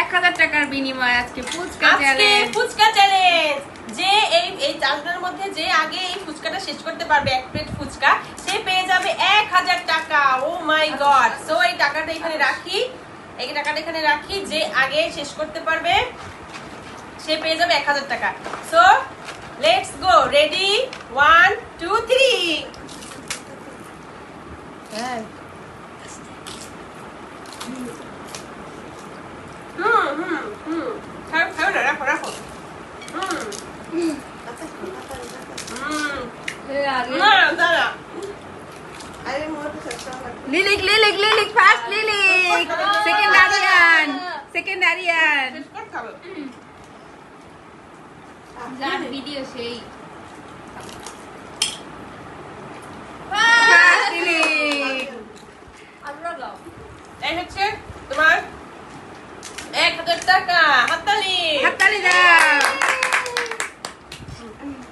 এক হাজার টাকার বিনিময়ে আজকে ফুচকা চ্যালেঞ্জ ফুচকা চ্যালেঞ্জ যে এই এই চারজনের মধ্যে যে আগে এই ফুচকাটা শেষ করতে পারবে এক প্লেট ফুচকা সে পেয়ে যাবে এক হাজার টাকা। ও মাই গড। সো এই টাকাটা এখানে রাখি। এই টাকাটা এখানে রাখি যে আগে শেষ করতে পারবে সে পেয়ে যাবে এক হাজার টাকা। So let's go ready one two three hmm লিলিক লিলিক লিলিক ফার্স্ট লিলিক। সেকেন্ড আরিয়ান সেকেন্ড আরিয়ান যার ভিডিও সেই। ফার্স্ট লিলিক। এই হচ্ছে তোমার এক হাজার টাকা হাততালি।